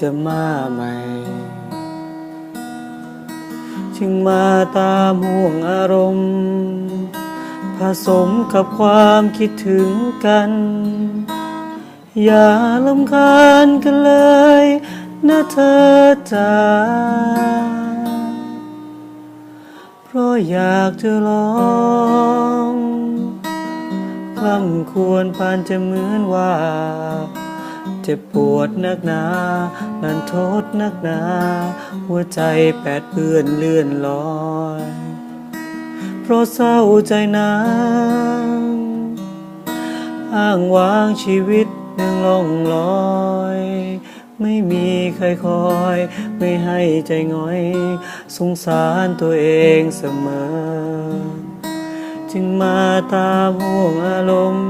จะมาใหม่ จึงมาตามห่วงอารมณ์ ผสมกับความคิดถึงกัน อย่าลำคาญกันเลยนะเธอจ๋าเพราะอยากจะลองคล่ำควรปานจะเหมือนว่า เจ็บปวดนักหนานันโทษนักหนา หัวใจแปดเปื้อนเลื่อนลอย เพราะเศร้าใจนางอ้างว้างชีวิตยังล่องลอย ไม่มีใครคอย ไม่ให้ใจง่อย สงสารตัวเองเสมอ จึงมาตามห่วงอารมณ์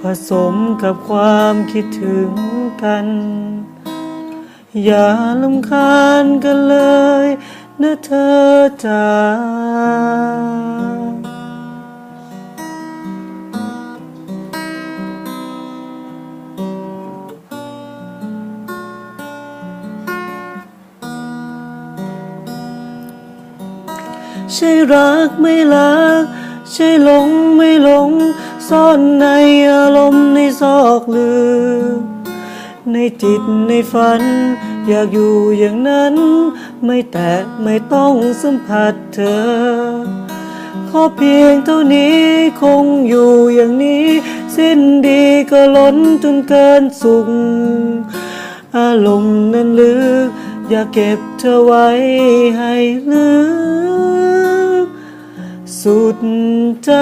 ผสมกับความคิดถึงกัน อย่าลำคาญกันเลยนะเธอจ๋าใช่รักไม่รัก ใช่หลงไม่หลง ซ่อนในอารมณ์ในซอกลืม ในจิตในฝัน อยากอยู่อย่างนั้น ไม่แตะไม่ต้องสัมผัสเธอ ขอเพียงเท่านี้คงอยู่อย่างนี้ สิ้นดีก็ล้นจนเกินสุข อารมณ์นั้นลึก อยากเก็บเธอไว้ให้ลึก สุดใจ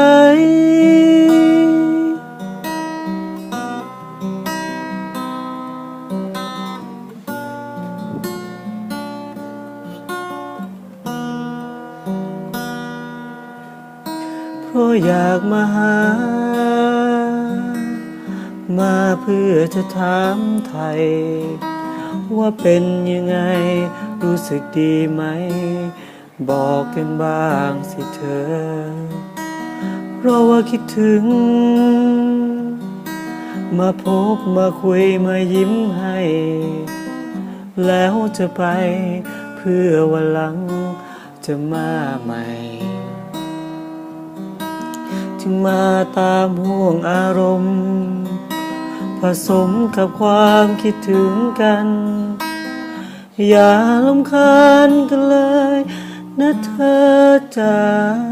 เพราะอยากมาหา มาเพื่อจะถามไทย ว่าเป็นยังไงรู้สึกดีไหม บอกกันบ้างสิเธอ เพราะว่าคิดถึง มาพบมาคุยมายิ้มให้ แล้วจะไปเพื่อวันหลังจะมาใหม่ จึงมาตามห่วงอารมณ์ ผสมกับความคิดถึงกัน อย่าลำคาญกันเลย Natatam.